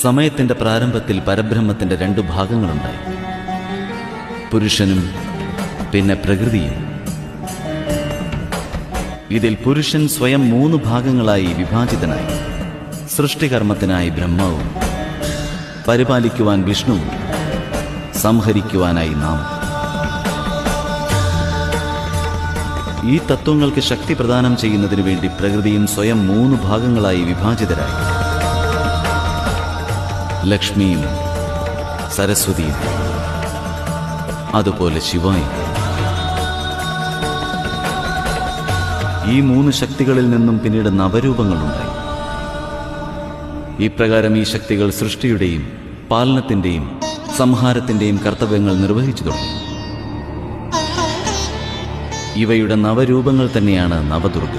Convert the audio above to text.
സമയത്തിന്റെ പ്രാരംഭത്തിൽ പരബ്രഹ്മത്തിന്റെ രണ്ടു ഭാഗങ്ങളുണ്ടായി. പുരുഷനും പിന്നെ പ്രകൃതിയും. ഇതിൽ പുരുഷൻ സ്വയം മൂന്ന് ഭാഗങ്ങളായി വിഭാജിതനായി. സൃഷ്ടികർമ്മത്തിനായി ബ്രഹ്മവും പരിപാലിക്കുവാൻ വിഷ്ണുവും സംഹരിക്കുവാനായി നാം ഈ തത്വങ്ങൾക്ക് ശക്തി പ്രദാനം ചെയ്യുന്നതിനു വേണ്ടി പ്രകൃതിയും സ്വയം മൂന്ന് ഭാഗങ്ങളായി വിഭാജിതരായി. ലക്ഷ്മിയും സരസ്വതിയും അതുപോലെ ശിവായും ഈ മൂന്ന് ശക്തികളിൽ നിന്നും പിന്നീട് നവരൂപങ്ങളുണ്ടായി. ഇപ്രകാരം ഈ ശക്തികൾ സൃഷ്ടിയുടെയും പാലനത്തിന്റെയും സംഹാരത്തിന്റെയും കർത്തവ്യങ്ങൾ നിർവഹിച്ചു തുടങ്ങി. ഇവയുടെ നവരൂപങ്ങൾ തന്നെയാണ് നവദുർഗ.